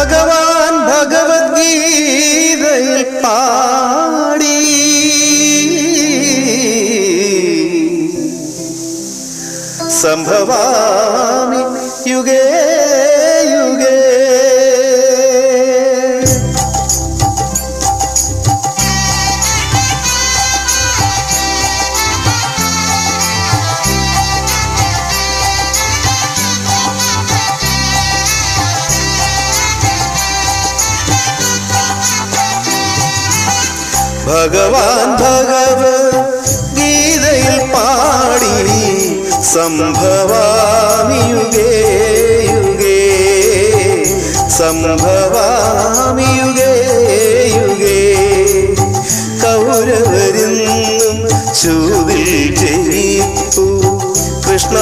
ഭഗവാൻ ഭഗവത്ഗീതയിൽ പാടി സംഭവാമി ഭഗവാൻ ഭഗവ ഗീതയിൽ പാടി സംഭവാമിയുഗേ യുഗേ. യുഗേ സംഭവാമി യുഗേ. യുഗേ കൗരവരിന്നും ചൂതിൽ ജയിപ്പു. കൃഷ്ണ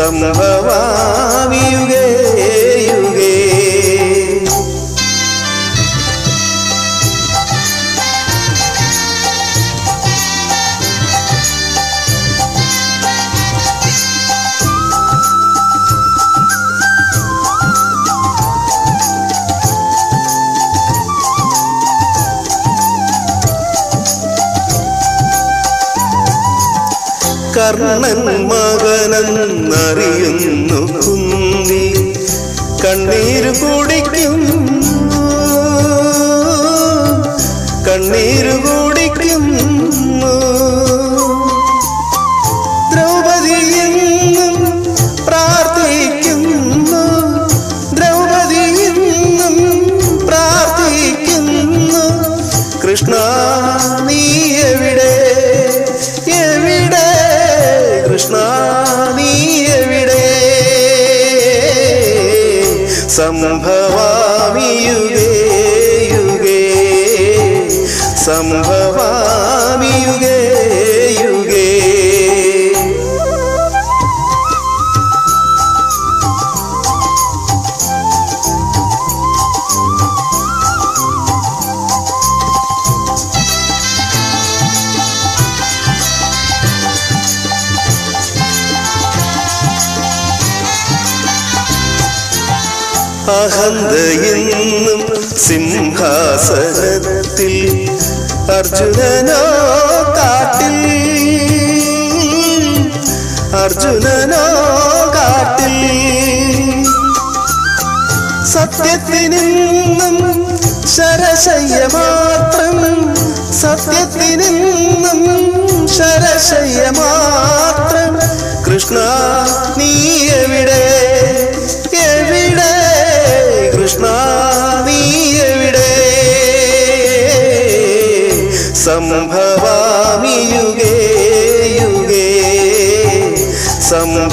സംഭവാമി യുഗേ കർണൻ മകനെന്നറിയുന്നു കുന്തി കണ്ണീര് കുടിക്കും. കണ്ണീര് കുടിക്കുന്നു സംഭവാമി യുഗേ. യുഗേ സംഭവാമി യുഗേ അഹന്തയെന്നും സിംഹാസനത്തിൽ അർജുനനോ കാട്ടിൽ. അർജുനനോ കാട്ടിൽ. സത്യത്തിനെന്നും ശരശയ്യ മാത്രം സത്യത്തിനെന്നും ശരശയ്യ മാത്രം കൃഷ്ണ നീ എവിടെ? സംഭവാമി യുഗേ യുഗേ. സംഭവാ